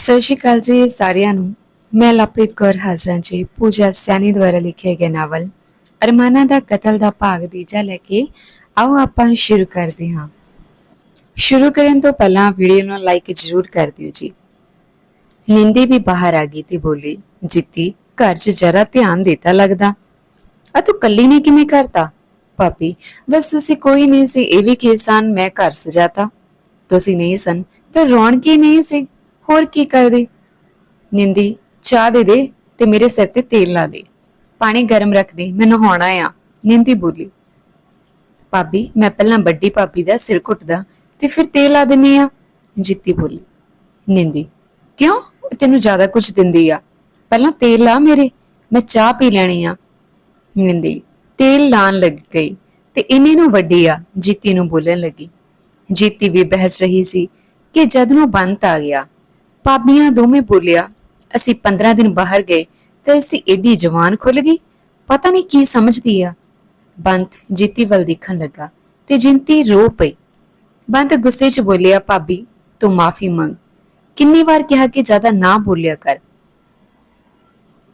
ਸਤਿ ਸ਼੍ਰੀ ਅਕਾਲ ਜੀ ਸਾਰਿਆਂ ਨੂੰ। ਮੈਂ ਲਵਪ੍ਰੀਤ ਕੌਰ ਹਾਜ਼ਰਾਂ ਜੀ, ਪੂਜਾ ਸੈਣੀ ਦੁਆਰਾ ਲਿਖਿਆ ਗਏ ਨਾਵਲ, ਅਰਮਾਨਾ ਦਾ ਕਤਲ ਦਾ ਭਾਗ ਦੂਜਾ ਲੈ ਕੇ ਆਓ ਆਪਾਂ ਸ਼ੁਰੂ ਕਰਦੇ ਹਾਂ। ਸ਼ੁਰੂ ਕਰਨ ਤੋਂ ਪਹਿਲਾਂ ਵੀਡੀਓ ਨੂੰ ਲਾਈਕ ਜ਼ਰੂਰ ਕਰ ਦਿਓ ਜੀ। ਨਿੰਦੀ ਵੀ ਬਾਹਰ ਆ ਗਈ ਤੇ ਬੋਲੀ, ਜਿੱਤੀ, ਘਰ 'ਚ ਜਰਾ ਧਿਆਨ ਦੇਤਾ ਲੱਗਦਾ। ਆ ਤੂੰ ਕੱਲੀ ਨੇ ਕਿਵੇਂ ਕਰਤਾ? ਪਾਪੀ ਬਸ ਤੁਸੀਂ ਕੋਈ ਨਹੀਂ ਸੀ, ਇਹ ਵੀ ਕਿਸਾਨ ਮੈਂ ਘਰ ਸਜਾਤਾ। ਤੁਸੀਂ ਨਹੀਂ ਸਨ, ਤਾਂ ਰੌਣਕੀ ਨਹੀਂ ਸੀ। ਹੋਰ ਕੀ ਕਰਦੇ ਨਿੰਦੀ, ਚਾਹ ਦੇ ਦੇ ਤੇ ਮੇਰੇ ਸਿਰ ਤੇ ਤੇਲ ਲਾ ਦੇ। ਪਾਣੀ ਗਰਮ ਰੱਖ ਦੇ ਮੈਂ ਨਹਾਉਣਾ ਆ। ਨਿੰਦੀ ਬੋਲੀ, ਭਾਬੀ, ਮੈਂ ਪਹਿਲਾਂ ਵੱਡੀ ਭਾਬੀ ਦਾ ਸਿਰ ਘੁੱਟਦਾ ਤੇ ਫਿਰ ਤੇਲ ਲਾ ਦਿੰਨੀ ਆ। ਜਿੱਤੀ ਬੋਲੀ, ਨਿੰਦੀ, ਕਿਉਂ? ਤੈਨੂੰ ਜ਼ਿਆਦਾ ਕੁਝ ਦਿੰਦੀ ਆ। ਪਹਿਲਾਂ ਤੇਲ ਲਾ ਮੇਰੇ, ਮੈਂ ਚਾਹ ਪੀ ਲੈਣੀ ਆ। ਨਿੰਦੀ, ਤੇਲ ਲਾਣ ਲੱਗ ਗਈ ਤੇ ਇਹਨੇ ਨੂੰ ਵੱਡੀ ਆ, ਜੀਤੀ ਨੂੰ ਬੋਲਣ ਲੱਗੀ। ਜੀਤੀ ਵੀ ਬਹਿਸ ਰਹੀ ਸੀ ਕਿ ਜਦ ਨੂੰ ਬੰਤ ਆ ਗਿਆ ਭਾਬੀਆਂ ਦੋਵੇਂ ਬੋਲਿਆ, ਅਸੀਂ 15 ਦਿਨ ਬਾਹਰ ਗਏ ਤੇ ਇਸ ਦੀ ਏਡੀ ਜਵਾਨ ਖੁੱਲ ਗਈ। ਪਤਾ ਨਹੀਂ ਕੀ ਸਮਝਦੀ ਆ। ਬੰਤ ਜੀਤੀ ਵੱਲ ਦੇਖਣ ਲੱਗਾ ਤੇ ਜਿੰਤੀ ਰੋ ਪਈ। ਬੰਤ ਗੁੱਸੇ 'ਚ ਬੋਲਿਆ, ਭਾਬੀ, ਤੂੰ ਮਾਫੀ ਮੰਗ। ਕਿੰਨੀ ਵਾਰ ਕਿਹਾ ਕਿ ਜ਼ਿਆਦਾ ਨਾ ਬੋਲਿਆ ਕਰ।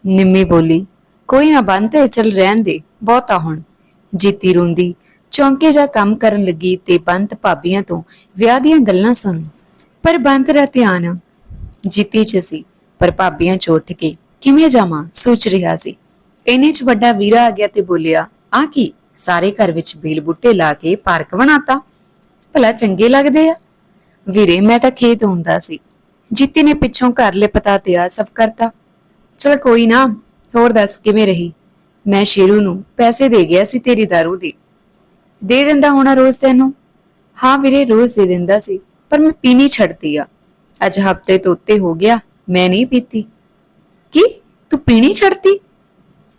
ਨਿੰਮੀ ਬੋਲੀ, ਕੋਈ ਨਾ ਬੰਤ, ਚਲ ਰਹਿਣ ਦੇ, ਬਹੁਤਾ ਹੁਣ। ਜੀਤੀ ਰੋਂਦੀ, ਚੌਂਕੇ ਜਾ ਕੰਮ ਕਰਨ ਲੱਗੀ ਤੇ ਬੰਤ ਭਾਬੀਆਂ ਤੋਂ ਵਿਆਹ ਦੀਆਂ ਗੱਲਾਂ ਸੁਣ। ਪਰ ਬੰਤ ਦਾ ਧਿਆਨ ਜਿੱਤੀ 'ਚ ਸੀ, ਪਰ ਭਾਬੀਆਂ 'ਚ ਉੱਠ ਕੇ ਕਿਵੇਂ ਜਾਵਾਂ ਸੋਚ ਰਿਹਾ ਸੀ। ਇਹਨੇ 'ਚ ਵੱਡਾ ਵੀਰਾ ਆ ਗਿਆ ਤੇ ਬੋਲਿਆ, ਆ ਕੀ, ਸਾਰੇ ਘਰ ਵਿੱਚ ਬੇਲ ਬੂਟੇ ਲਾ ਕੇ ਪਾਰਕ ਬਣਾਤਾ? ਭਲਾ ਚੰਗੇ ਲੱਗਦੇ ਆ? ਵੀਰੇ, ਮੈਂ ਤਾਂ ਖੇਤ ਹੁੰਦਾ ਸੀ। ਜੀਤੀ ਨੇ ਪਿੱਛੋਂ ਘਰ ਲਿਪਤਾ ਤੇ ਆ ਸਭ ਕਰਤਾ। ਚਲ ਕੋਈ ਨਾ, ਹੋਰ ਦੱਸ ਕਿਵੇਂ ਰਹੀ? ਮੈਂ ਸ਼ੇਰੂ ਨੂੰ ਪੈਸੇ ਦੇ ਗਿਆ ਸੀ ਤੇਰੀ ਦਾਰੂ ਦੀ। ਦੇ ਦਿੰਦਾ ਹੋਣਾ ਰੋਜ਼ ਤੈਨੂੰ? ਹਾਂ ਵੀਰੇ, ਰੋਜ਼ ਦੇ ਦਿੰਦਾ ਸੀ, ਪਰ ਮੈਂ ਪੀਣੀ ਛੱਡਦੀ ਆ। ਅੱਜ ਹਫ਼ਤੇ ਤੋਂ ਉੱਤੇ ਹੋ ਗਿਆ, ਮੈਂ ਨਹੀਂ ਪੀਤੀ। ਕੀ? ਤੂੰ ਪੀਣੀ ਛੱਡਤੀ?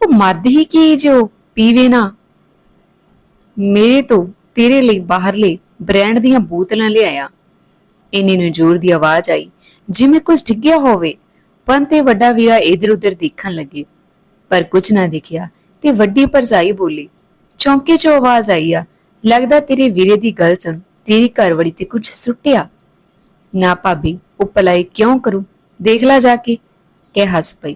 ਉਹ ਮਰਦ ਹੀ ਕੀ ਜੋ ਪੀਵੇ ਨਾ। ਮੇਰੇ ਤੋਂ ਤੇਰੇ ਲਈ ਬਾਹਰਲੇ ਬ੍ਰਾਂਡ ਦੀਆਂ ਬੋਤਲਾਂ ਲਿਆਇਆ। ਇੰਨੇ ਨੂੰ ਜ਼ੋਰ ਦੀ ਆਵਾਜ਼ ਆਈ, ਜਿਵੇਂ ਕੁਝ ਡਿੱਗਿਆ ਹੋਵੇ। ਪੰਤ ਤੇ ਵੱਡਾ ਵੀਰਾ ਇਧਰ ਉਧਰ ਦੇਖਣ ਲੱਗੇ। ਪਰ ਕੁਝ ਨਾ ਦਿਖਿਆ ਤੇ ਵੱਡੀ ਭਰਜਾਈ ਬੋਲੀ, ਚੌਂਕੇ 'ਚੋਂ ਆਵਾਜ਼ ਆਈ ਆ। ਲੱਗਦਾ ਤੇਰੇ ਵੀਰੇ ਦੀ ਗੱਲ ਸੁਣ, ਤੇਰੀ ਘਰਵੜੀ ਤੇ ਕੁਝ ਸੁੱਟਿਆ। ਨਾ ਭਾਬੀ ਉਹ ਭਲਾਈ ਕਿਉਂ ਕਰੂ? ਦੇਖ ਲੈ ਜਾ ਕੇ। ਕਹਿ ਹੱਸ ਪਈ।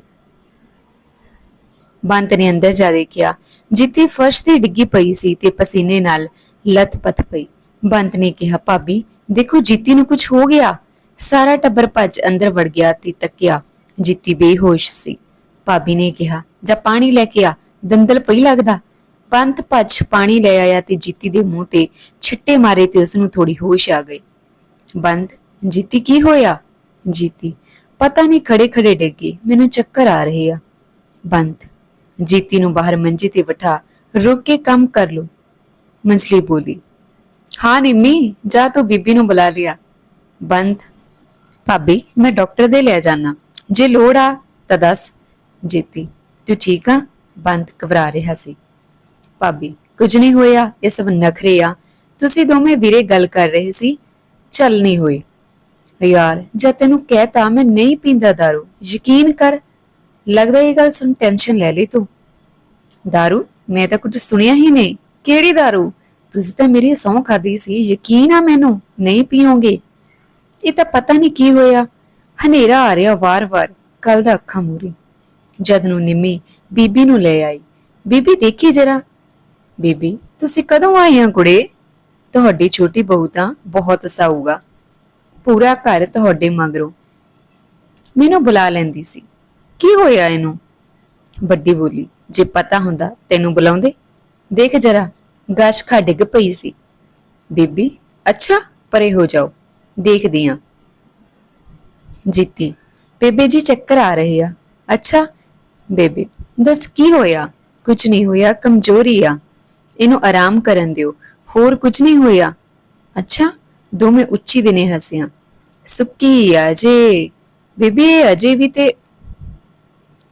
ਬੰਤ ਨੇ ਅੰਦਰ ਜਾ ਦੇਖਿਆ ਜਿੱਤੇ ਫਰਸ਼ ਤੇ ਡਿੱਗੀ ਪਈ ਸੀ ਤੇ ਪਸੀਨੇ ਨਾਲ ਲੱਥ ਪਈ। ਬੰਤ ਨੇ ਕਿਹਾ, ਭਾਬੀ, ਦੇਖੋ ਜੀਤੀ ਨੂੰ ਕੁਝ ਹੋ ਗਿਆ। ਸਾਰਾ ਟੱਬਰ ਭੱਜ ਅੰਦਰ ਵੜ ਗਿਆ ਤੇ ਤੱਕਿਆ, ਜੀਤੀ ਬੇਹੋਸ਼ ਸੀ। ਭਾਬੀ ਨੇ ਕਿਹਾ, ਜਾ ਪਾਣੀ ਲੈ ਕੇ ਆ, ਦੰਦਲ ਪਈ ਲੱਗਦਾ। ਬੰਤ ਭੱਜ ਪਾਣੀ ਲੈ ਆਇਆ ਤੇ ਜੀਤੀ ਦੇ ਮੂੰਹ ਤੇ ਛਿੱਟੇ ਮਾਰੇ ਤੇ ਉਸ ਨੂੰ ਥੋੜੀ ਹੋਸ਼ ਆ ਗਈ। ਬੰਤ ਜੀਤੀ ਕੀ ਹੋਇਆ? ਜੀਤੀ। ਪਤਾ ਨਹੀਂ ਖੜੇ ਖੜੇ ਡਿੱਗੀ। ਮੈਨੂੰ ਚੱਕਰ ਆ ਰਹੇ ਆ। ਬੰਦ। ਜੀਤੀ ਨੂੰ ਬਾਹਰ ਮੰਜੀ ਤੇ ਬਿਠਾ ਰੁਕ ਕੇ ਕੰਮ ਕਰ ਲੋ ਮੰਜਲੀ ਬੋਲੀ, ਹਾਂ ਨਿੰਮੀ, ਜਾ ਤੂੰ ਬੀਬੀ ਨੂੰ ਬੁਲਾ ਲਿਆ। ਬੰਦ। ਭਾਬੀ, ਮੈਂ ਡਾਕਟਰ ਦੇ ਲੈ ਜਾਣਾ ਜੇ ਲੋੜ ਆ ਤਾਂ ਦੱਸ। ਜੀਤੀ, ਤੂੰ ਠੀਕ ਆ? ਬੰਦ ਘਬਰਾ ਰਿਹਾ ਸੀ। ਭਾਬੀ, ਕੁਝ ਨਹੀਂ ਹੋਇਆ। ਇਹ ਸਭ ਨਖਰੇ ਆ। ਤੁਸੀਂ ਦੋਵੇਂ ਵੀਰੇ ਗੱਲ ਕਰ ਰਹੇ ਸੀ। ਚੱਲ ਨਹੀਂ ਹੋਈ ਯਾਰ ਜਦ ਤੈਨੂੰ ਕਹਿਤਾ ਮੈਂ ਨਹੀਂ ਪੀਂਦਾ दारू ਯਕੀਨ ਕਰ ਲੱਗਦਾ ਇਹ ਗੱਲ ਸੁਣ ਟੈਨਸ਼ਨ ਲੈ ਲਈ ਤੂੰ दारू ਮੈਂ ਤਾਂ ਕੁਝ ਸੁਣਿਆ ਹੀ ਨਹੀਂ ਕਿਹੜੀ दारू ਤੁਸੀਂ ਤਾਂ ਮੇਰੀ ਸਹੁੰ ਖਾਦੀ ਸੀ ਯਕੀਨ ਆ ਮੈਨੂੰ ਨਹੀਂ ਪੀਓਗੇ ਇਹ ਤਾਂ ਪਤਾ ਨਹੀਂ ਕੀ ਹੋਇਆ ਹਨੇਰਾ ਆ ਰਿਹਾ ਵਾਰ-ਵਾਰ ਕੱਲ ਦਾ ਅੱਖਾਂ ਮੂਰੀ ਜਦ ਨੂੰ ਨਿੰਮੀ ਬੀਬੀ ਨੂੰ ਲੈ ਆਈ ਬੀਬੀ ਦੇਖੀ ਜਰਾ ਬੀਬੀ ਤੁਸੀਂ ਕਦੋਂ ਆਏ ਆ ਕੁੜੇ ਤੁਹਾਡੀ ਛੋਟੀ ਬਹੂ ਤਾਂ ਬਹੁਤ ਸਾਊਗਾ ਪੂਰਾ ਘਰ ਤੁਹਾਡੇ ਮਗਰੋਂ। ਮੈਨੂੰ ਬੁਲਾ ਲੈਂਦੀ ਸੀ। ਕੀ ਹੋਇਆ ਇਹਨੂੰ? ਵੱਡੀ ਬੋਲੀ, ਜੇ ਪਤਾ ਹੁੰਦਾ ਤੈਨੂੰ ਬੁਲਾਉਂਦੇ? ਦੇਖ ਜਰਾ, ਗਾਸ਼ ਖਾ ਡਿੱਗ ਪਈ ਸੀ। ਬੀਬੀ, ਅੱਛਾ, ਪਰੇ ਹੋ ਜਾਓ, ਦੇਖਦੀ ਆ। ਜੀਤੀ, ਬੇਬੇ ਜੀ ਚੱਕਰ ਆ ਰਹੇ ਆ। ਅੱਛਾ, ਬੇਬੇ, ਦੱਸ ਕੀ ਹੋਇਆ? ਕੁਝ ਨਹੀਂ ਹੋਇਆ, ਕਮਜ਼ੋਰੀ ਆ। ਇਹਨੂੰ ਆਰਾਮ ਕਰਨ ਦਿਓ, ਹੋਰ ਕੁਝ ਨਹੀਂ ਹੋਇਆ। ਅੱਛਾ, ਦੋਵੇਂ ਉੱਚੀ ਦਿਨੇ ਹੱਸਿਆ ਸੁੱਕੀ ਆ ਜੇ ਬੀਬੀ ਅਜੇ ਵੀ ਤੇ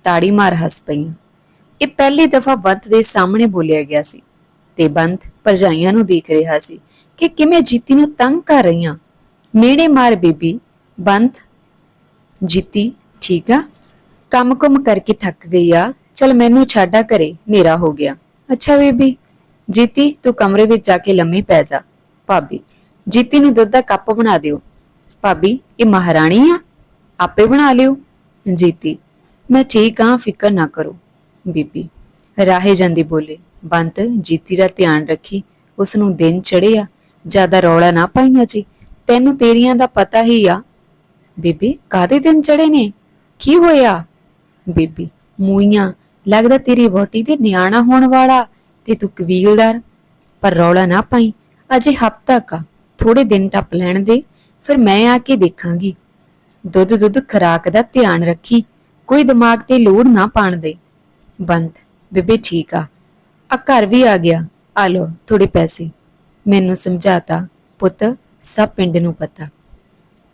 ਤਾੜੀ ਮਾਰ ਹੱਸ ਪਈਆਂ ਇਹ ਪਹਿਲੀ ਦਫਾ ਬੰਤ ਦੇ ਸਾਹਮਣੇ ਬੋਲਿਆ ਗਿਆ ਸੀ ਤੇ ਬੰਤ ਪਰਜਾਈਆਂ ਨੂੰ ਦੇਖ ਰਿਹਾ ਸੀ ਕਿ ਕਿਵੇਂ ਜੀਤੀ ਨੂੰ ਤੰਗ ਕਰ ਰਹੀਆਂ ਮੇੜੇ ਮਾਰ ਬੀਬੀ ਬੰਤ ਜੀਤੀ ਠੀਕ ਆ ਕੰਮ ਕੁਮ ਕਰਕੇ ਥੱਕ ਗਈ ਆ ਚਲ ਮੈਨੂੰ ਛਾੜਾ ਕਰੇ ਹਨੇਰਾ ਹੋ ਗਿਆ ਅੱਛਾ ਬੀਬੀ ਜੀਤੀ ਤੂੰ ਕਮਰੇ ਵਿੱਚ ਜਾ ਕੇ ਲੰਮੀ ਪੈ ਜਾ ਭਾਬੀ ਜੀਤੀ ਨੂੰ ਦੁੱਧ ਦਾ ਕੱਪ ਬਣਾ ਦਿਓ ਭਾਬੀ, ਇਹ ਮਹਾਰਾਣੀ ਆ। ਆਪੇ ਬਣਾ ਲਿਓ। ਜੀਤੀ, ਮੈਂ ਠੀਕ ਹਾਂ ਫਿਕਰ ਨਾ ਕਰੋ। ਬੀਬੀ, ਰਾਹੇ ਜਾਂਦੀ ਬੋਲੇ। ਬੰਤ, ਜੀਤੀ ਦਾ ਧਿਆਨ ਰੱਖੀ। ਉਸ ਨੂੰ ਦਿਨ ਚੜਿਆ ਜ਼ਿਆਦਾ ਰੌਲਾ ਨਾ ਪਾਈਆਂ ਜੀ। ਤੈਨੂੰ ਤੇਰੀਆਂ ਦਾ ਪਤਾ ਹੀ ਆ। ਬੀਬੀ ਕਾਦੇ ਦਿਨ ਚੜੇ ਨੇ? ਕੀ ਹੋਇਆ? ਬੀਬੀ ਮੂਈਆਂ ਲੱਗਦਾ ਤੇਰੀ ਵੋਟੀ ਤੇ ਨਿਆਣਾ ਹੋਣ ਵਾਲਾ ਤੇ ਤੂੰ ਕਬੀਲਦਾਰ। ਪਰ ਰੌਲਾ ਨਾ ਪਾਈ। ਅਜੇ ਹਫਤਾ ਕਾ ਥੋੜੇ ਦਿਨ ਟੱਪ ਲੈਣ ਦੇ। ਫਿਰ ਮੈਂ ਆ ਕੇ ਦੇਖਾਂਗੀ। ਦੁੱਧ ਦੁੱਧ ਖਰਾਕ ਦਾ ਧਿਆਨ ਰੱਖੀ, ਕੋਈ ਦਿਮਾਗ ਤੇ ਲੋੜ ਨਾ ਪਾਣ ਦੇ। ਬੰਦ ਬੇਬੇ ਠੀਕ ਆ। ਆ ਘਰ ਵੀ ਆ ਗਿਆ। ਆ ਲੋ ਥੋੜੇ ਪੈਸੇ। ਮੈਨੂੰ ਸਮਝਾਤਾ, ਪੁੱਤ, ਸਭ ਪਿੰਡ ਨੂੰ ਪਤਾ।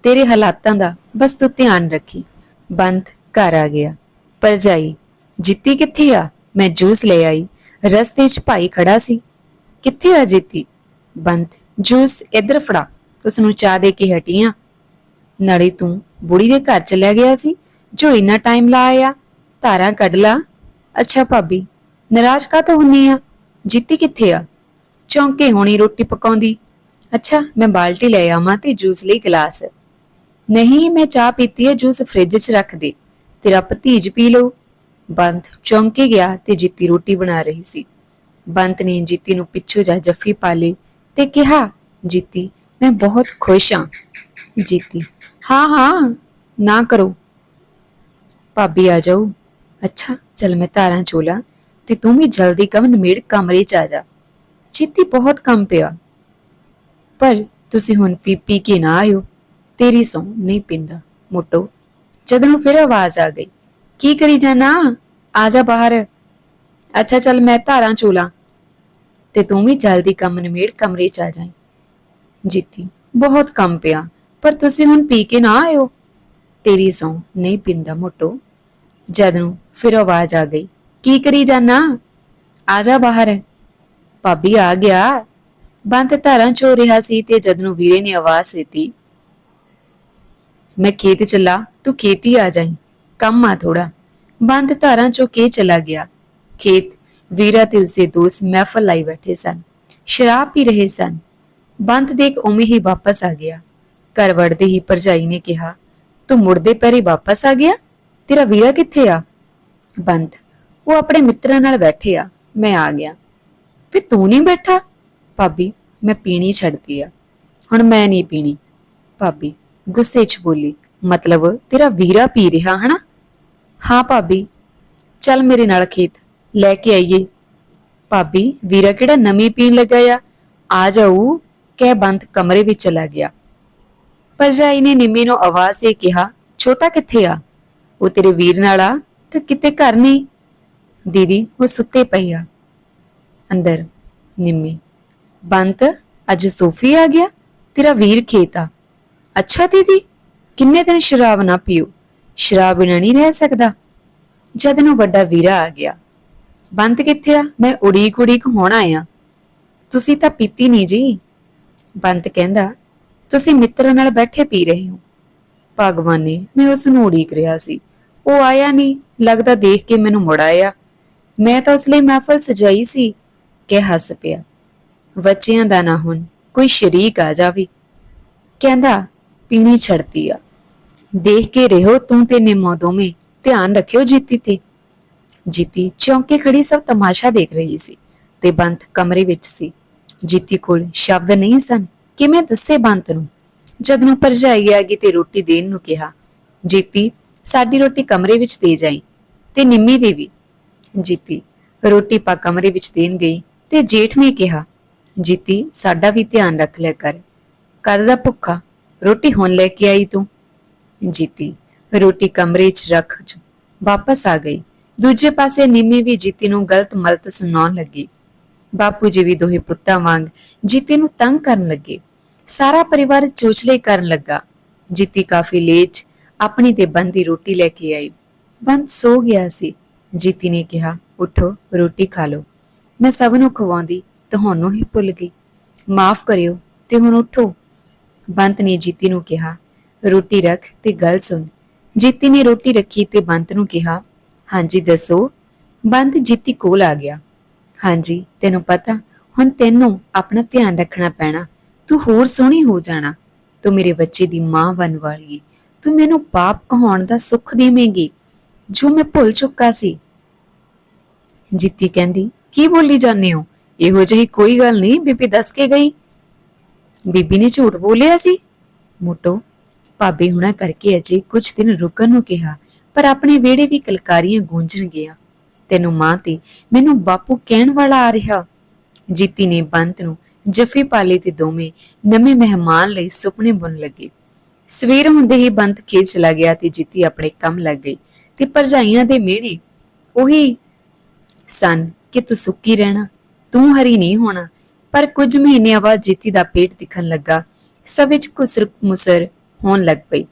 ਤੇਰੇ ਹਾਲਾਤਾਂ ਦਾ ਬਸ ਤੂੰ ਧਿਆਨ ਰੱਖੀ। ਬੰਦ ਘਰ ਆ ਗਿਆ। ਪਰਜਾਈ ਜਿੱਤੀ ਕਿੱਥੇ ਆ? ਮੈਂ ਜੂਸ ਲੈ ਆਈ। ਰਸਤੇ 'ਚ ਭਾਈ ਖੜਾ ਸੀ। ਕਿੱਥੇ ਆ ਜਿੱਤੀ? ਬੰਦ ਜੂਸ ਇੱਧਰ ਫੜਾ। ਉਸ ਨੂੰ ਚਾਹ ਦੇ ਕੇ ਹਟੀ ਆ ਨੜੀ ਤੂੰ ਬੁੜੀ ਦੇ ਘਰ ਚਲਿਆ ਗਿਆ ਸੀ, ਜੋ ਇੰਨਾ ਟਾਈਮ ਲਾ ਆਇਆ। ਧਾਰਾਂ ਕੱਢ ਲਾ। ਅੱਛਾ ਭਾਬੀ, ਨਾਰਾਜ਼ ਕਾ ਤਾਂ ਹੁੰਨੀ ਆ? ਜਿੱਤੀ ਕਿੱਥੇ ਆ? ਚੌਂਕੇ ਹੋਣੀ ਰੋਟੀ ਪਕਾਉਂਦੀ। ਅੱਛਾ, ਮੈਂ ਬਾਲਟੀ ਲੈ ਆਵਾਂ ਤੇ ਜੂਸ ਲਈ ਗਲਾਸ। ਨਹੀਂ, ਮੈਂ ਚਾਹ ਪੀਤੀ ਹੈ ਜੂਸ ਫ੍ਰਿਜ 'ਚ ਰੱਖ ਦੇ। ਤੇਰਾ ਭਤੀਜ ਪੀ ਲਓ। ਬੰਤ ਚੌਂਕੇ ਗਿਆ ਤੇ ਜਿੱਤੀ ਰੋਟੀ ਬਣਾ ਰਹੀ ਸੀ। ਬੰਤ ਨੇ ਜਿੱਤੀ ਨੂੰ ਪਿੱਛੋਂ ਜਾ ਜੱਫੀ ਪਾ ਲਈ ਤੇ ਕਿਹਾ, ਜਿੱਤੀ ਮੈਂ ਬਹੁਤ ਖੁਸ਼ ਹਾਂ, ਜੀਤੀ। ਹਾਂ ਹਾਂ, ਨਾ ਕਰੋ। ਭਾਬੀ ਆ ਜਾਓ। ਅੱਛਾ, ਚਲ ਮੈਂ ਧਾਰਾਂ ਚੋਲਾ ਤੇ ਤੂੰ ਵੀ ਜਲਦੀ ਕਮ ਨਮੇੜ ਕਮਰੇ ਚ ਆ ਜਾ। ਜਿੱਤੀ ਬਹੁਤ ਕੰਮ ਪਿਆ। ਪਰ ਤੁਸੀਂ ਹੁਣ ਪੀ ਪੀ ਕੇ ਨਾ ਆਇਓ। ਤੇਰੀ ਸੌ ਨਹੀਂ ਪਿੰਦਾ। ਮੋਟੋ, ਜਦੋਂ ਫਿਰ ਆਵਾਜ਼ ਆ ਗਈ, ਕੀ ਕਰੀ ਜਾਣਾ ਆ ਜਾ ਬਾਹਰ। ਅੱਛਾ, ਚੱਲ ਮੈਂ ਧਾਰਾਂ ਚੋਲਾ ਤੇ ਤੂੰ ਵੀ ਜਲਦੀ ਕੰਮ ਨਿਮੇੜ ਕਮਰੇ ਚ ਆ ਜਾਈਂ। ਜੀਤੀ। ਬਹੁਤ ਕੰਮ ਪਿਆ। ਪਰ ਤੁਸੀਂ ਹੁਣ ਪੀ ਕੇ ਨਾ ਆਇਓ। ਤੇਰੀ ਸੌ ਨਹੀਂ ਪਿੰਦਾ ਮੋਟੋ। ਜਦ ਨੂੰ ਫਿਰ ਆਵਾਜ਼ ਆ ਗਈ, ਕੀ ਕਰੀ ਜਾਣਾ ਆ ਜਾ ਬਾਹਰ। ਭਾਬੀ ਆ ਗਿਆ। ਬੰਦ ਧਾਰਾਂ ਚੋ ਰਿਹਾ ਸੀ ਤੇ ਜਦ ਨੂੰ ਵੀਰੇ ਨੇ ਆਵਾਜ਼ ਦਿੱਤੀ, ਮੈਂ ਖੇਤ ਚੱਲਾ, ਤੂੰ ਖੇਤੀ ਆ ਜਾਈ। ਕੰਮ ਆ ਥੋੜਾ ਬੰਦ ਧਾਰਾਂ ਚੋਂ ਕੇ ਚਲਾ ਗਿਆ। ਖੇਤ, ਵੀਰਾ ਤੇ ਉਸਦੇ ਦੋਸਤ ਮਹਿਫਲ ਲਾਈ ਬੈਠੇ ਸਨ। ਸ਼ਰਾਬ ਪੀ ਰਹੇ ਸਨ। ਬੰਦ ਦੇਖ ਉਵੇਂ ਹੀ ਵਾਪਸ ਆ ਗਿਆ। ਘਰ ਵੜਦੇ ਹੀ ਭਰਜਾਈ ਨੇ ਕਿਹਾ, ਤੂੰ ਮੁੜਦੇ ਪੈਰੀ ਵਾਪਸ ਆ ਗਿਆ? ਤੇਰਾ ਵੀਰਾ ਕਿੱਥੇ ਆ? ਬੰਦ, ਉਹ ਆਪਣੇ ਮਿੱਤਰਾਂ ਨਾਲ ਬੈਠੇ ਆ, ਮੈਂ ਆ ਗਿਆ। ਵੀ ਤੂੰ ਨਹੀਂ ਬੈਠਾ? ਭਾਬੀ, ਮੈਂ ਪੀਣੀ ਛੱਡਦੀ ਆ। ਹੁਣ ਮੈਂ ਨਹੀਂ ਪੀਣੀ। ਭਾਬੀ, ਗੁੱਸੇ 'ਚ ਬੋਲੀ, ਮਤਲਬ ਤੇਰਾ ਵੀਰਾ ਪੀ ਰਿਹਾ, ਹਨਾ? ਹਾਂ ਭਾਬੀ। ਚੱਲ ਮੇਰੇ ਨਾਲ ਖੇਤ, ਲੈ ਕੇ ਆਈਏ। ਭਾਬੀ, ਵੀਰਾ ਕਿਹੜਾ ਨਵੀਂ ਪੀਣ ਲੱਗਾ ਆ? ਆ ਜਾਊ। ਕਹਿ ਬੰਦ ਕਮਰੇ ਵਿੱਚ ਚਲਾ ਗਿਆ। ਪਰਜਾਈ ਨੇ ਨਿੰਮੀ ਨੂੰ ਆਵਾਜ਼ ਦੇ ਕਿਹਾ, ਛੋਟਾ ਕਿੱਥੇ ਆ? ਉਹ ਤੇਰੇ ਵੀਰ ਨਾਲ ਆ ਕਿ ਕਿਤੇ ਘਰ ਨਹੀਂ? ਦੀਦੀ, ਉਹ ਸੁੱਤੇ ਪਈ ਆ। ਅੰਦਰ ਨਿੰਮੀ, ਬੰਤ, ਅੱਜ ਸੋਫੀ ਆ ਗਿਆ? ਤੇਰਾ ਵੀਰ ਖੇਤ ਆ। ਅੱਛਾ ਦੀਦੀ, ਕਿੰਨੇ ਦਿਨ ਸ਼ਰਾਬ ਨਾ ਪੀਓ? ਸ਼ਰਾਬ ਬਿਨਾਂ ਨਹੀਂ ਰਹਿ ਸਕਦਾ? ਜਦ ਨੂੰ ਵੱਡਾ ਵੀਰਾ ਆ ਗਿਆ, ਬੰਤ ਕਿੱਥੇ ਆ? ਮੈਂ ਉਡੀਕ ਉਡੀਕ ਹੋਣ ਆਇਆ। ਤੁਸੀਂ ਤਾਂ ਪੀਤੀ ਨਹੀਂ ਜੀ। ਬੰਤ ਕਹਿੰਦਾ, ਤੁਸੀਂ ਮਿੱਤਰਾਂ ਨਾਲ ਬੈਠੇ ਪੀ ਰਹੇ ਹੋ। ਭਗਵਾਨ ਨੇ, ਮੈਂ ਉਸ ਨੂੰ ਉਡੀਕ ਰਿਹਾ ਸੀ। ਉਹ ਆਇਆ ਨਹੀਂ, ਲੱਗਦਾ ਦੇਖ ਕੇ ਮੈਨੂੰ ਮੁੜ ਆਇਆ। ਮੈਂ ਤਾਂ ਉਸ ਲਈ ਮਹਿਫਲ ਸਜਾਈ ਸੀ, ਕਿ ਹੱਸ ਪਿਆ। ਬੱਚਿਆਂ ਦਾ ਨਾ ਹੁਣ ਕੋਈ ਸ਼ਰੀਕ ਆ ਜਾਵੇ। ਕਹਿੰਦਾ, ਪੀਣੀ ਛੜਤੀ ਆ। ਦੇਖ ਕੇ ਰਹੋ ਤੂੰ ਤੇ ਨਿਮੋ ਦੋਵੇਂ, ਧਿਆਨ ਰੱਖਿਓ ਜੀਤੀ ਤੇ। ਜੀਤੀ ਚੌਂਕੇ ਖੜੀ ਸਭ ਤਮਾਸ਼ਾ ਦੇਖ ਰਹੀ ਸੀ ਤੇ ਬੰਤ ਕਮਰੇ ਵਿੱਚ ਸੀ। ਜੀਤੀ ਕੋਲ ਸ਼ਬਦ ਨਹੀਂ ਸਨ। ਕਿਵੇਂ ਦੱਸੇ ਬੰਤ ਨੂੰ? ਜਦ ਨੂੰ ਭਰਜਾਈ ਆ ਗਈ ਤੇ ਰੋਟੀ ਦੇਣ ਨੂੰ ਕਿਹਾ, ਜੀਤੀ, ਸਾਡੀ ਰੋਟੀ ਕਮਰੇ ਵਿੱਚ ਦੇ ਜਾਈ ਤੇ ਨਿੰਮੀ ਦੀ ਵੀ। ਜੀਤੀ, ਰੋਟੀ ਪਾ ਕਮਰੇ ਵਿੱਚ ਦੇਣ ਗਈ ਤੇ ਜੇਠ ਨੇ ਕਿਹਾ, ਜੀਤੀ, ਸਾਡਾ ਵੀ ਧਿਆਨ ਰੱਖ ਲਿਆ ਕਰ। ਕਦ ਭੁੱਖਾ, ਰੋਟੀ ਹੁਣ ਲੈ ਕੇ ਆਈ ਤੂੰ? ਜੀਤੀ, ਰੋਟੀ ਕਮਰੇ 'ਚ ਰੱਖ ਜੋ ਵਾਪਸ ਆ ਗਈ। ਦੂਜੇ ਪਾਸੇ ਨਿੰਮੀ ਵੀ ਜੀਤੀ ਨੂੰ ਗਲਤ ਮਲਤ ਸੁਣਾਉਣ ਲੱਗੀ। ਬਾਪੂ ਜੀ ਵੀ ਦੋਹੇ ਪੁੱਤਾਂ ਵਾਂਗ ਜੀਤੇ ਨੂੰ ਤੰਗ ਕਰਨ ਲੱਗੇ। ਸਾਰਾ ਪਰਿਵਾਰ ਚੋਚਲੇ ਕਰਨ ਲੱਗਾ। ਜੀਤੀ ਕਾਫੀ ਲੇਟ ਆਪਣੀ ਤੇ ਬੰਦੀ ਰੋਟੀ ਲੈ ਕੇ ਆਈ। ਬੰਦ ਸੋ ਗਿਆ ਸੀ। ਜੀਤੀ ਨੇ ਕਿਹਾ, ਉਠੋ, ਰੋਟੀ ਖਾ ਲਓ। ਮੈਂ ਸਭ ਨੂੰ ਖਵਾਉਂਦੀ, ਤੁਹਾਨੂੰ ਹੀ ਭੁੱਲ ਗਈ। ਮਾਫ ਕਰਿਓ ਤੇ ਹੁਣ ਉਠੋ। ਬੰਤ ਨੇ ਜੀਤੀ ਨੂੰ ਕਿਹਾ, ਰੋਟੀ ਰੱਖ ਤੇ ਗੱਲ ਸੁਣ। ਜੀਤੀ ਨੇ ਰੋਟੀ ਰੱਖੀ ਤੇ ਬੰਤ ਨੂੰ ਕਿਹਾ, ਹਾਂਜੀ, ਦੱਸੋ? ਬੰਤ ਜੀਤੀ ਕੋਲ ਆ ਗਿਆ। ਹਾਂਜੀ, ਤੈਨੂੰ ਪਤਾ, ਹੁਣ ਤੈਨੂੰ ਆਪਣਾ ਧਿਆਨ ਰੱਖਣਾ ਪੈਣਾ। ਤੂੰ ਹੋਰ ਸੋਹਣੀ ਹੋ ਜਾਣਾ। ਤੂੰ ਮੇਰੇ ਬੱਚੇ ਦੀ ਮਾਂ ਬਣ ਵਾਲੀ ਏ। ਤੂੰ ਮੈਨੂੰ ਪਾਪ ਕਹਾਉਣ ਦਾ ਸੁੱਖ ਦੇਵੇਂਗੀ। ਜੋ ਮੈਂ ਭੁੱਲ ਚੁੱਕਾ ਸੀ। ਜਿੱਤੀ ਕਹਿੰਦੀ, ਕੀ ਬੋਲੀ ਜਾਂਦੇ ਹੋ? ਇਹੋ ਜਿਹੀ ਕੋਈ ਗੱਲ ਨਹੀਂ, ਬੀਬੀ ਦੱਸ ਕੇ ਗਈ? ਬੀਬੀ ਨੇ ਝੂਠ ਬੋਲਿਆ ਸੀ। ਮੋਟੋ, ਭਾਬੀ ਹੁਣਾ ਕਰਕੇ ਅਜੇ ਕੁਝ ਦਿਨ ਰੁਕਣ ਨੂੰ ਕਿਹਾ, ਪਰ ਆਪਣੇ ਵਿਹੜੇ ਵੀ ਕਲਕਾਰੀਆਂ ਗੂੰਜਣ ਗਿਆ। ਤੈਨੂੰ ਮਾਂ ਤੇ। ਮੈਨੂੰ ਬਾਪੂ ਕਹਿਣ ਵਾਲਾ ਆ ਰਿਹਾ। ਜੀਤੀ ਨੇ ਬੰਤ ਨੂੰ ਜਫ਼ੇ ਪਾਲੇ ਤੇ ਦੋਵੇਂ ਨਵੇਂ ਮਹਿਮਾਨ ਲਈ ਸੁਪਨੇ ਬੁਣ ਲੱਗੇ। ਸਵੇਰ ਹੁੰਦੇ ਹੀ ਬੰਤ ਖੇਤ ਚਲਾ ਗਿਆ ਤੇ ਜੀਤੀ ਆਪਣੇ ਕੰਮ ਲੱਗ ਗਈ ਤੇ ਭਰਜਾਈਆਂ ਦੇ ਮਿਹਣੇ ਉਹੀ ਸਨ ਕਿ ਤੂੰ ਸੁੱਕੀ ਰਹਿਣਾ, ਤੂੰ ਹਰੀ ਨਹੀਂ ਹੋਣਾ। ਪਰ ਕੁਝ ਮਹੀਨਿਆਂ ਬਾਅਦ ਜੀਤੀ ਦਾ ਪੇਟ ਦਿਖਣ ਲੱਗਾ। ਸਭ ਵਿੱਚ ਕੁਸਰ ਮੁਸਰ ਹੋਣ ਲੱਗ ਪਈ।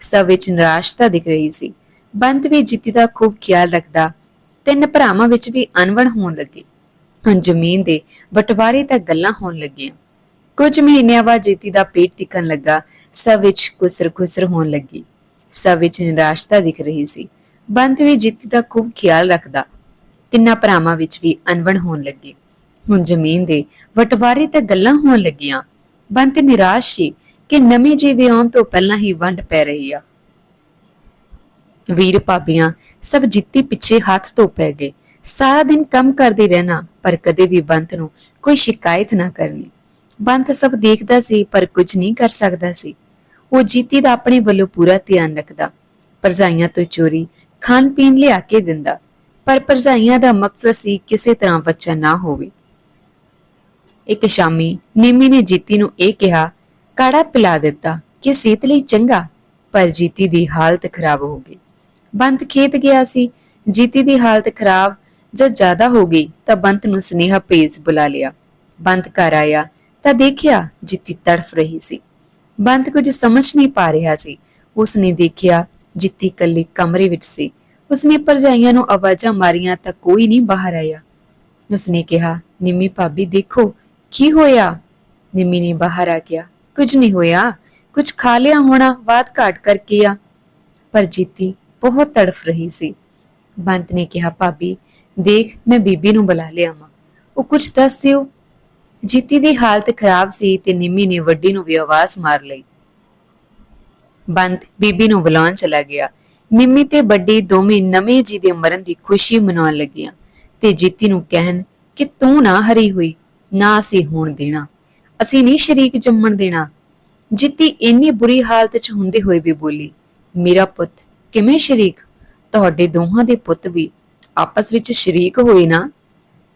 ਸਭ ਵਿੱਚ ਨਿਰਾਸ਼ਤਾ ਦਿਖ ਰਹੀ ਸੀ। ਬੰਤ ਵੀ ਜੀਤੀ ਦਾ ਖੂਬ ਖਿਆਲ ਰੱਖਦਾ ਤਿੰਨ ਭਰਾਵਾਂ ਵਿੱਚ ਵੀ ਅਨਵਣ ਹੋਣ ਲੱਗੀ। ਹੁਣ ਜ਼ਮੀਨ ਦੇ ਬਟਵਾਰੇ ਤੱਕ ਗੱਲਾਂ ਹੋਣ ਲੱਗੀਆਂ। ਕੁਝ ਮਹੀਨਿਆਂ ਬਾਅਦ ਜੀਤੀ ਦਾ ਪੇਟ ਦਿਖਣ ਲੱਗਾ, ਸਭ ਵਿੱਚ ਕੁਸਰ ਕੁਸਰ ਹੋਣ ਲੱਗੀ। ਸਭ ਵਿੱਚ ਨਿਰਾਸ਼ਤਾ ਦਿਖ ਰਹੀ ਸੀ। ਬੰਤ ਵੀ ਜੀਤੀ ਦਾ ਖੂਬ ਖਿਆਲ ਰੱਖਦਾ। ਤਿੰਨਾਂ ਭਰਾਵਾਂ ਵਿੱਚ ਵੀ ਅਨਵਣ ਹੋਣ ਲੱਗੀ। ਹੁਣ ਜ਼ਮੀਨ ਦੇ ਵਟਵਾਰੇ ਤੇ ਗੱਲਾਂ ਹੋਣ ਲੱਗੀਆਂ। ਬੰਤ ਨਿਰਾਸ਼ ਸੀ ਕਿ ਨਵੇਂ ਜੀਵੇ ਆਉਣ ਤੋਂ ਪਹਿਲਾਂ ਹੀ ਵੰਡ ਪੈ ਰਹੀ ਆ। ਵੀਰ ਭਾਬੀਆਂ ਸਭ ਜਿੱਤੀ ਪਿੱਛੇ ਹੱਥ ਧੋ ਪੈ ਗਏ। ਸਾਰਾ ਦਿਨ ਕੰਮ ਕਰਦੇ ਰਹਿਣਾ, ਪਰ ਕਦੇ ਵੀ ਬੰਤ ਨੂੰ ਕੋਈ ਸ਼ਿਕਾਇਤ ਨਾ ਕਰਨੀ। ਬੰਤ ਸਭ ਦੇਖਦਾ ਸੀ, ਪਰ ਕੁਝ ਨਹੀਂ ਕਰ ਸਕਦਾ ਸੀ। ਉਹ ਜੀਤੀ ਦਾ ਆਪਣੇ ਵੱਲੋਂ ਪੂਰਾ ਧਿਆਨ ਰੱਖਦਾ। ਪਰਜਾਈਆਂ ਤੋਂ ਚੋਰੀ ਖਾਣ ਪੀਣ ਲਿਆ ਕੇ ਦਿੰਦਾ। ਪਰ ਪਰਜਾਈਆਂ ਦਾ ਮਕਸਦ ਸੀ ਕਿਸੇ ਤਰ੍ਹਾਂ ਬੱਚਾ ਨਾ ਹੋਵੇ। ਇੱਕ ਸ਼ਾਮੀ ਨਿੰਮੀ ਨੇ ਜੀਤੀ ਨੂੰ ਇਹ ਕਿਹਾ, ਕਾੜਾ ਪਿਲਾ ਦਿੱਤਾ, ਕਿ ਸਿਹਤ ਲਈ ਚੰਗਾ, ਪਰ ਜੀਤੀ ਦੀ ਹਾਲਤ ਖਰਾਬ ਹੋ ਗਈ। ਬੰਤ ਖੇਤ ਗਿਆ ਸੀ। ਜੀਤੀ ਦੀ ਹਾਲਤ ਖਰਾਬ ਜਦ ਜ਼ਿਆਦਾ ਹੋ ਗਈ ਤਾਂ ਬੰਤ ਨੂੰ ਸੁਨੇਹਾ ਭੇਜ ਬੁਲਾ ਲਿਆ। ਬੰਤ ਘਰ ਆਇਆ ਤਾਂ ਦੇਖਿਆ ਜੀਤੀ ਤੜਫ ਰਹੀ ਸੀ। ਬੰਤ ਕੁਝ ਸਮਝ ਨਹੀਂ ਪਾ ਰਿਹਾ ਸੀ। ਉਸਨੇ ਦੇਖਿਆ ਜੀਤੀ ਇਕੱਲੀ ਕਮਰੇ ਵਿੱਚ ਸੀ। ਉਸਨੇ ਪਰਜਾਈਆਂ ਨੂੰ ਆਵਾਜ਼ਾਂ ਮਾਰੀਆਂ ਤਾਂ ਕੋਈ ਨਹੀਂ ਬਾਹਰ ਆਇਆ। ਉਸਨੇ ਕਿਹਾ, ਨਿੰਮੀ ਭਾਬੀ, ਦੇਖੋ, ਕੀ ਹੋਇਆ? ਨਿੰਮੀ ਨੇ ਬਾਹਰ ਆ ਗਿਆ। ਕੁਝ ਨਹੀਂ ਹੋਇਆ। ਕੁਝ ਖਾ ਲਿਆ ਹੋਣਾ ਬਾਤ ਘਾਟ ਕਰਕੇ ਆ। ਪਰ ਜੀਤੀ ਬਹੁਤ ਤੜਫ ਰਹੀ ਸੀ। ਬੰਤ ਨੇ ਕਿਹਾ, ਭਾਬੀ, ਦੇਖ, ਮੈਂ ਬੀਬੀ ਨੂੰ ਬੁਲਾ ਲਿਆ ਮਾਂ ਉਹ ਕੁਝ ਦੱਸ ਦਿਓ। ਜੀਤੀ ਦੀ ਹਾਲਤ ਖਰਾਬ ਸੀ ਤੇ ਨਿੰਮੀ ਨੇ ਵੱਡੀ ਨੂੰ ਵੀ ਆਵਾਜ਼ ਮਾਰ ਲਈ। ਬੰਤ ਬੀਬੀ ਨੂੰ ਬੁਲਾਉਣ ਚਲਾ ਗਿਆ। ਨਿੰਮੀ ਤੇ ਵੱਡੀ ਦੋਵੇਂ ਨਵੇਂ ਜੀ ਦੇ ਮਰਨ ਦੀ ਖੁਸ਼ੀ ਮਨਾਉਣ ਲੱਗੀਆਂ ਤੇ ਜੀਤੀ ਨੂੰ ਕਹਿਣ ਕਿ ਤੂੰ ਨਾ ਹਰੀ ਹੋਈ, ਨਾ ਅਸੀਂ ਹੋਣ ਦੇਣਾ। ਅਸੀਂ ਨਹੀਂ ਸ਼ਰੀਕ ਜੰਮਣ ਦੇਣਾ। ਜਿੱਤੀ ਇੰਨੀ ਬੁਰੀ ਹਾਲਤ 'ਚ ਹੁੰਦੇ ਹੋਏ ਵੀ ਬੋਲੀ, ਮੇਰਾ ਪੁੱਤ ਕਿਵੇਂ ਸ਼ਰੀਕ? ਤੁਹਾਡੇ ਦੋਹਾਂ ਦੇ ਪੁੱਤ ਵੀ ਆਪਸ ਵਿੱਚ ਸ਼ਰੀਕ ਹੋਏ ਨਾ?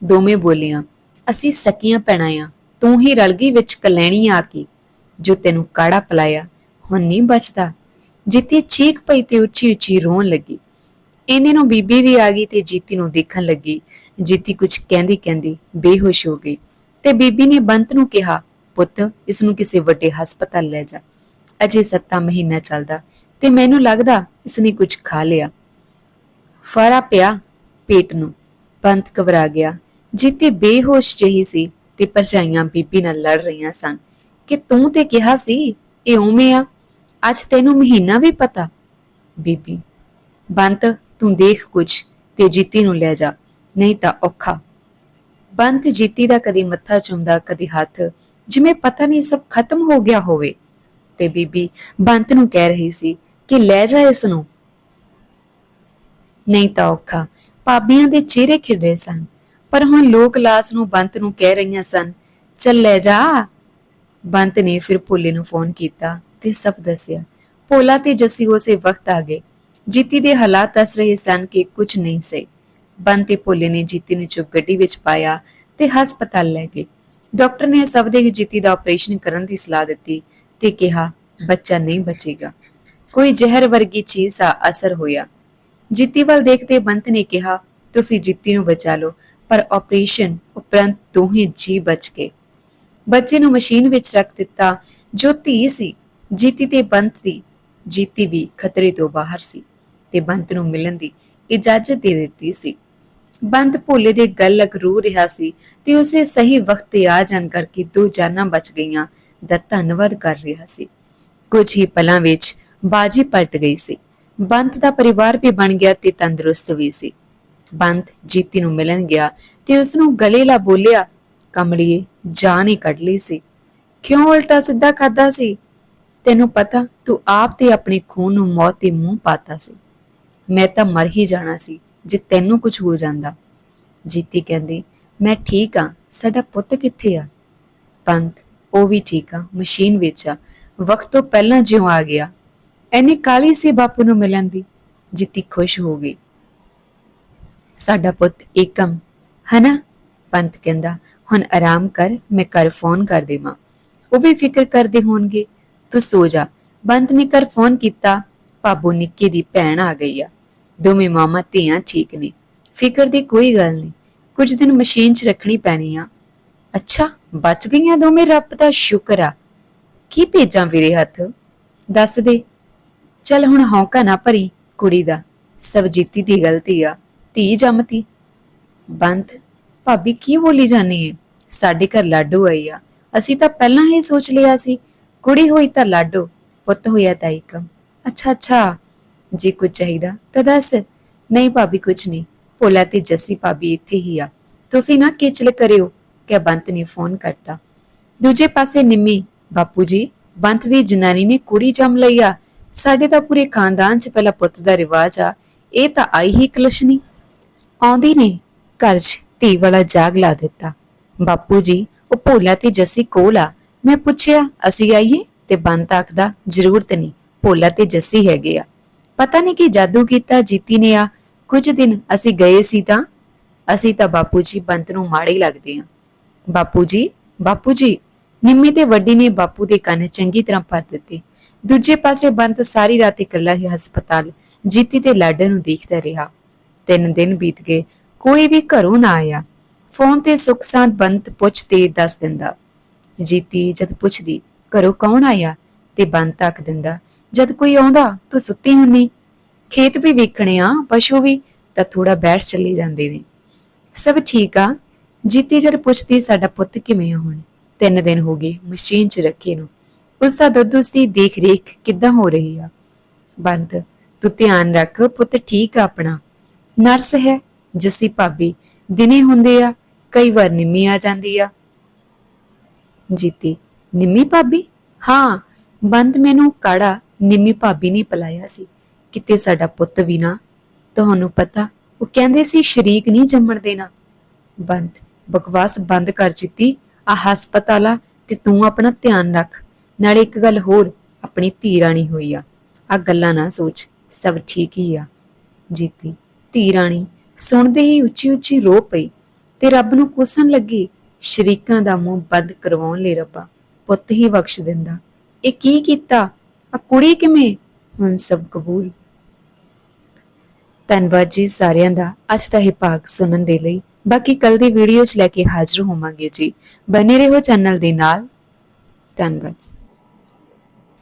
ਦੋਵੇਂ ਬੋਲੀਆਂ, ਅਸੀਂ ਸਕੀਆਂ ਪੈਣਾ ਆ, ਤੂੰ ਹੀ ਰਲ ਗਈ ਵਿੱਚ ਕਲੈਣੀ ਆ ਕੇ, ਜੋ ਤੈਨੂੰ ਕਾੜਾ ਪਲਾਇਆ, ਹੁਣ ਨਹੀਂ ਬਚਦਾ। ਜੀਤੀ ਚੀਕ ਪਈ ਤੇ ਉੱਚੀ ਉੱਚੀ ਰੋਣ ਲੱਗੀ। ਇਹਨੇ ਨੂੰ ਬੀਬੀ ਵੀ ਆ ਗਈ ਤੇ ਜੀਤੀ ਨੂੰ ਦੇਖਣ ਲੱਗੀ। ਜੀਤੀ ਕੁਝ ਕਹਿੰਦੀ ਕਹਿੰਦੀ ਬੇਹੋਸ਼ ਹੋ ਗਈ ਤੇ ਬੀਬੀ ਨੇ ਬੰਤ ਨੂੰ ਕਿਹਾ, ਪੁੱਤ, ਇਸ ਨੂੰ ਕਿਸੇ ਵੱਡੇ ਹਸਪਤਾਲ ਲੈ ਜਾ। ਅਜੇ ਸੱਤਾ ਮਹੀਨਾ ਚੱਲਦਾ ਤੇ ਮੈਨੂੰ ਲੱਗਦਾ ਇਸਨੇ ਕੁਝ ਖਾ ਲਿਆ। ਫੜਾ ਪਿਆ ਪੇਟ ਨੂੰ। ਬੰਤ ਘਬਰਾ ਗਿਆ। ਜੀਤੀ ਬੇਹੋਸ਼ ਜਹੀ ਸੀ ਤੇ ਪਰਜਾਈਆਂ ਬੀਬੀ ਨਾਲ ਲੜ ਰਹੀਆਂ ਸਨ। ਕਿ ਤੂੰ ਤੇ ਕਿਹਾ ਸੀ, ਇਹ ਉਵੇਂ ਆ? ਅੱਜ ਤੈਨੂੰ ਮਹੀਨਾ ਵੀ ਪਤਾ। ਬੀਬੀ, ਬੰਤ, ਤੂੰ ਦੇਖ ਕੁਝ ਤੇ ਜੀਤੀ ਨੂੰ ਲੈ ਜਾ, ਨਹੀਂ ਤਾਂ ਔਖਾ। ਬੰਤ ਜੀਤੀ ਦਾ ਕਦੀ ਮੱਥਾ ਚੁੰਮਦਾ, ਕਦੀ ਹੱਥ। ਜਿਵੇਂ ਪਤਾ ਨਹੀਂ ਸਭ ਖਤਮ ਹੋ ਗਿਆ ਹੋਵੇ। ਤੇ ਬੀਬੀ ਬੰਤ ਨੂੰ ਕਹਿ ਰਹੀ ਸੀ ਕਿ ਲੈ ਜਾ ਇਸ ਨੂੰ ਨਹੀਂ ਤਾਂ ਔਖਾ, ਭਾਬੀਆਂ ਦੇ ਚਿਹਰੇ ਖਿੜੇ ਸਨ, ਪਰ ਹੁਣ ਲੋਕ ਲਾਸ ਨੂੰ ਬੰਤ ਨੂੰ ਕਹਿ ਰਹੀਆਂ ਸਨ, ਚੱਲ ਲੈ ਜਾ। ਬੰਤ ਨੇ ਫਿਰ ਭੋਲੇ ਨੂੰ ਫੋਨ ਕੀਤਾ ਤੇ ਸਭ ਦੱਸਿਆ, ਭੋਲਾ ਤੇ ਜੱਸੀ ਉਸੇ ਵਕਤ ਆ ਗਏ। ਜੀਤੀ ਦੇ ਹਾਲਾਤ ਦੱਸ ਰਹੇ ਸਨ ਕਿ ਕੁਝ ਨਹੀਂ ਸੀ। ਬੰਤ ਤੇ ਭੋਲੇ ਨੇ ਜੀਤੀ ਨੂੰ ਚੁੱਕ ਗੱਡੀ ਵਿੱਚ ਪਾਇਆ ਤੇ ਹਸਪਤਾਲ ਲੈ ਗਏ। ਡਾਕਟਰ ਨੇ ਸਭ ਦੇ ਹੀ ਜੀਤੀ ਦਾ ਆਪਰੇਸ਼ਨ ਕਰਨ ਦੀ ਸਲਾਹ ਦਿੱਤੀ ਤੇ ਕਿਹਾ, ਬੱਚਾ ਨਹੀਂ ਬਚੇਗਾ। ਕੋਈ ਜ਼ਹਿਰ ਵਰਗੀ ਚੀਜ਼ ਦਾ ਅਸਰ ਹੋਇਆ। ਜੀਤੀ ਵੱਲ ਦੇਖਦੇ ਬੰਤ ਨੇ ਕਿਹਾ, ਤੁਸੀਂ ਜੀਤੀ ਨੂੰ ਬਚਾ ਲਓ, ਪਰ ਆਪਰੇਸ਼ਨ ਉਪਰੰਤ ਦੋਹੇ ਜੀ ਬਚ ਗਏ। ਬੱਚੇ ਨੂੰ ਮਸ਼ੀਨ ਵਿੱਚ ਰੱਖ ਦਿੱਤਾ, ਜੋ ਧੀ ਸੀ, ਜੀਤੀ ਤੇ ਬੰਤ ਦੀ। ਜੀਤੀ ਵੀ ਖਤਰੇ ਤੋਂ ਬਾਹਰ ਸੀ ਤੇ ਬੰਤ ਨੂੰ ਮਿਲਣ ਦੀ ਇਜਾਜ਼ਤ ਦੇ ਦਿੱਤੀ ਸੀ। ਬੰਤ ਭੋਲੇ ਦੇ ਗੱਲ ਲਗ ਰੂ ਰਿਹਾ ਸੀ ਤੇ ਉਸੇ ਸਹੀ ਵਕਤ ਤੇ ਆ ਜਾਣ ਕਰਕੇ ਦੋ ਜਾਨਾਂ ਬਚ ਗਈਆਂ। ਦਾ ਧੰਨਵਾਦ ਕਰ ਰਿਹਾ ਸੀ। ਕੁਝ ਹੀ ਪਲਾਂ ਵਿੱਚ ਬਾਜੀ ਪਲਟ ਗਈ ਸੀ। ਬੰਤ ਦਾ ਪਰਿਵਾਰ ਵੀ ਬਣ ਗਿਆ ਤੇ ਤੰਦਰੁਸਤ ਵੀ ਸੀ। ਬੰਤ ਜੀਤੀ ਨੂੰ ਮਿਲਣ ਗਿਆ ਤੇ ਉਸ ਨੂੰ ਗਲੇ ਲਾ ਬੋਲਿਆ ਕਮੜੀਏ ਜਾਨ ਹੀ ਕੱਢ ਲਈ ਸੀ। ਕਿਉਂ ਉਲਟਾ ਸਿੱਧਾ ਖਾਦਾ ਸੀ? ਤੈਨੂੰ ਪਤਾ, ਤੂੰ ਆਪ ਤੇ ਆਪਣੇ ਖੂਨ ਨੂੰ ਮੌਤ ਦੇ ਮੂੰਹ ਪਾਤਾ ਸੀ। ਮੈਂ ਤਾਂ ਮਰ ਹੀ ਜਾਣਾ ਸੀ, ਜੇ ਤੈਨੂੰ ਕੁਝ ਹੋ ਜਾਂਦਾ। ਜੀਤੀ ਕਹਿੰਦੀ, ਮੈਂ ਠੀਕ ਆ ਸਾਡਾ ਪੁੱਤ ਕਿੱਥੇ ਆ? ਪੰਤ ਉਹ ਵੀ ਠੀਕ ਆ, ਮਸ਼ੀਨ ਵਿੱਚ ਆ। ਵਕਤ ਤੋਂ ਪਹਿਲਾਂ ਜਿਉਂ ਆ ਗਿਆ ਐਨੀ ਕਾਲੀ ਸੀ ਬਾਪੂ ਨੂੰ ਮਿਲਣ ਦੀ? ਜਿੱਤੀ ਖੁਸ਼ ਹੋ ਗਈ। ਸਾਡਾ ਪੁੱਤ ਏਕਮ, ਹਨਾ? ਪੰਤ ਕਹਿੰਦਾ। ਹੁਣ ਆਰਾਮ ਕਰ, ਮੈਂ ਕਰ ਫੋਨ ਕਰ ਦੇਵਾਂ। ਉਹ ਵੀ ਫਿਕਰ ਕਰਦੇ ਹੋਣਗੇ। ਤੂੰ ਸੋ ਜਾ। ਬੰਤ ਨੇ ਕਰ ਫੋਨ ਕੀਤਾ। ਪਾਬੋ ਨਿੱਕੀ ਦੀ ਭੈਣ ਆ ਗਈ ਆ। ਦੋਵੇਂ ਮਾਮਾ ਧੀਆਂ ਠੀਕ ਨੇ। ਫਿਕਰ ਦੀ ਕੋਈ ਗੱਲ ਨਹੀਂ। ਕੁਝ ਦਿਨ ਮਸ਼ੀਨ 'ਚ ਰੱਖਣੀ ਪੈਣੀ ਆ। ਅੱਛਾ ਬਚ ਗਈਆਂ ਦੋਵੇਂ ਰੱਬ ਦਾ ਸ਼ੁਕਰ ਆ। ਕੀ ਭੇਜਾਂ ਵੀਰੇ ਹੱਥ? ਦੱਸ ਦੇ। ਚੱਲ ਹੁਣ ਹੌਂਕਾ ਨਾ ਭਰੀ ਕੁੜੀ ਦਾ। ਸਭ ਦੀ ਗਲਤੀ ਆ। ਧੀ ਜੰਮਤੀ। ਬੰਤ, ਭਾਬੀ ਕੀ ਬੋਲੀ ਜਾਨੀ ਏ? ਸਾਡੇ ਘਰ ਲਾਡੋ ਆਈ ਆ। ਅਸੀਂ ਤਾਂ ਪਹਿਲਾਂ ਹੀ ਸੋਚ ਲਿਆ ਸੀ, ਕੁੜੀ ਹੋਈ ਤਾਂ ਲਾਡੋ, ਪੁੱਤ ਹੋਇਆ ਤਾਂ ਇਕਮ ਅੱਛਾ ਅੱਛਾ। ਜੇ ਕੁਝ ਚਾਹੀਦਾ ਤਾਂ ਦੱਸ। ਨਹੀਂ ਭਾਬੀ ਕੁਝ ਨਹੀਂ। ਭੋਲਾ ਤੇ ਜੱਸੀ ਭਾਬੀ ਇੱਥੇ ਹੀ ਆ। ਤੁਸੀਂ ਨਾ ਕਿਚਲ ਕਰਿਓ। ਕਿ ਬੰਤ ਨੇ ਫੋਨ ਕਰਤਾ। ਦੂਜੇ ਪਾਸੇ ਨਿੰਮੀ, ਬਾਪੂ ਜੀ, ਬੰਤ ਦੀ ਜਨਾਨੀ ਨੇ ਕੁੜੀ ਜੰਮ ਲਈ ਆ। ਸਾਡੇ ਤਾਂ ਪੂਰੇ ਖਾਨਦਾਨ 'ਚ ਪਹਿਲਾ ਪੁੱਤ ਦਾ ਰਿਵਾਜ ਆ। ਇਹ ਤਾਂ ਆਈ ਹੀ ਕਲਸ਼ਨੀ। ਆਉਂਦੀ ਨੇ ਘਰ 'ਚ ਧੀ ਵਾਲਾ ਜਾਗ ਲਾ ਦਿੱਤਾ। ਬਾਪੂ ਜੀ, ਉਹ ਭੋਲਾ ਤੇ ਜੱਸੀ ਕੋਲ ਆ। ਮੈਂ ਪੁੱਛਿਆ, ਅਸੀਂ ਆਈਏ? ਤੇ ਬੰਤ ਆਖਦਾ, ਜ਼ਰੂਰਤ ਨਹੀਂ, ਭੋਲਾ ਤੇ ਜੱਸੀ ਹੈਗੇ ਆ। ਪਤਾ ਨਹੀਂ ਕਿ ਜਾਦੂ ਕੀਤਾ, ਜੀਤੀ ਨੇ ਆ। ਕੁਝ ਦਿਨ ਅਸੀਂ ਗਏ ਸੀ ਤਾਂ? ਅਸੀਂ ਤਾਂ ਬਾਪੂ ਜੀ, ਬੰਤ ਨੂੰ ਮਾੜੇ ਲੱਗਦੇ ਆ। ਬਾਪੂ ਜੀ ਬਾਪੂ ਜੀ, ਨਿੰਮੀ ਤੇ ਵੱਡੀ ਨੇ ਬਾਪੂ ਦੇ ਕੰਨ ਚੰਗੀ ਤਰ੍ਹਾਂ ਭਰ ਦਿੱਤੇ। ਦੂਜੇ ਪਾਸੇ ਬੰਤ ਸਾਰੀ ਰਾਤ ਇਕੱਲਾ ਹੀ ਹਸਪਤਾਲ, ਜੀਤੀ ਤੇ ਲਾਡੇ ਨੂੰ ਦੇਖਦਾ ਰਿਹਾ। ਤਿੰਨ ਦਿਨ ਬੀਤ ਗਏ, ਕੋਈ ਵੀ ਘਰੋਂ ਨਾ ਆਇਆ। ਫੋਨ ਤੇ ਸੁੱਖ ਸਾਂਦ ਬੰਤ ਪੁੱਛਦੇ ਦੱਸ ਦਿੰਦਾ, ਜੀਤੀ, ਜਦ ਪੁੱਛਦੀ, ਘਰੋਂ ਕੌਣ ਆਇਆ? ਤੇ ਬੰਤ ਤੱਕ ਦਿੰਦਾ, ਜਦ ਕੋਈ ਆਉਂਦਾ, ਤੂੰ ਸੁੱਤੀ ਹੁੰਨੀ। ਖੇਤ ਵੀ ਵੇਖਣੇ ਆ, ਪਸ਼ੂ ਵੀ, ਤਾਂ ਥੋੜਾ ਬੈਠ ਚੱਲੇ ਜਾਂਦੇ ਨੇ। ਸਭ ਠੀਕ ਆ? ਜੀਤੀ ਜਦ ਪੁੱਛਦੀ ਸਾਡਾ ਪੁੱਤ ਕਿਵੇਂ ਆ ਹੁਣ? ਤਿੰਨ ਦਿਨ ਹੋ ਗਏ ਮਸ਼ੀਨ 'ਚ ਰੱਖੇ ਨੂੰ। ਉਸ ਦਾ ਦੁੱਧ ਉਸ ਦੀ ਦੇਖ ਰੇਖ ਕਿੱਦਾਂ ਹੋ ਰਹੀ ਆ? ਬੰਤ, ਤੂੰ ਧਿਆਨ ਰੱਖ, ਪੁੱਤ ਠੀਕ ਆ ਆਪਣਾ। ਨਰਸ ਹੈ, ਜੱਸੀ ਭਾਬੀ, ਦਿਨੇ ਹੁੰਦੇ ਆ, ਕਈ ਵਾਰ ਨਿੰਮੀ ਆ ਜਾਂਦੀ ਆ। ਜੀਤੀ, ਨਿੰਮੀ ਭਾਬੀ? ਹਾਂ ਬੰਦ ਮੈਨੂੰ ਕਾੜਾ ਨਿੰਮੀ ਭਾਬੀ ਨੇ ਪਲਾਇਆ ਸੀ। ਕਿਤੇ ਸਾਡਾ ਪੁੱਤ ਵੀ ਨਾ, ਤੁਹਾਨੂੰ ਪਤਾ, ਉਹ ਕਹਿੰਦੇ ਸੀ ਸ਼ਰੀਕ ਨਹੀਂ ਜੰਮਣ ਦੇਣਾ। ਬੰਦ ਬਕਵਾਸ ਬੰਦ ਕਰ ਜਿੱਤੀ ਆ ਹਸਪਤਾਲਾ ਤੇ ਤੂੰ ਆਪਣਾ ਧਿਆਨ ਰੱਖ। ਨਾਲੇ ਇੱਕ ਗੱਲ ਹੋਰ, ਆਪਣੀ ਧੀ ਰਾਣੀ ਹੋਈ ਆ। ਆ ਗੱਲਾਂ ਨਾ ਸੋਚ, ਸਭ ਠੀਕ ਹੀ ਆ। ਜੀਤੀ, ਧੀ ਰਾਣੀ ਸੁਣਦੇ ਹੀ ਉੱਚੀ ਉੱਚੀ ਰੋ ਪਈ ਤੇ ਰੱਬ ਨੂੰ ਕੋਸਣ ਲੱਗੀ, ਸ਼ਰੀਕਾਂ ਦਾ ਮੂੰਹ ਬੰਦ ਕਰਵਾਉਣ ਲਈ ਰੱਬਾ ਪੁੱਤ ਹੀ ਬਖਸ਼ ਦਿੰਦਾ। ਇਹ ਕੀ ਕੀਤਾ? ਆ ਕੁੜੀ ਕਿਵੇਂ? ਹੁਣ ਸਭ ਕਬੂਲ। ਧੰਨਵਾਦ ਜੀ ਸਾਰਿਆਂ ਦਾ। ਅੱਜ ਦਾ ਇਹ ਭਾਗ ਸੁਣਨ ਦੇ ਲਈ ਬਾਕੀ ਕੱਲ ਦੀ ਵੀਡੀਓ 'ਚ ਲੈ ਕੇ ਹਾਜ਼ਰ ਹੋਵਾਂਗੇ ਜੀ। ਬਨੇ ਰਹੋ ਚੈਨਲ ਦੇ ਨਾਲ। ਧੰਨਵਾਦ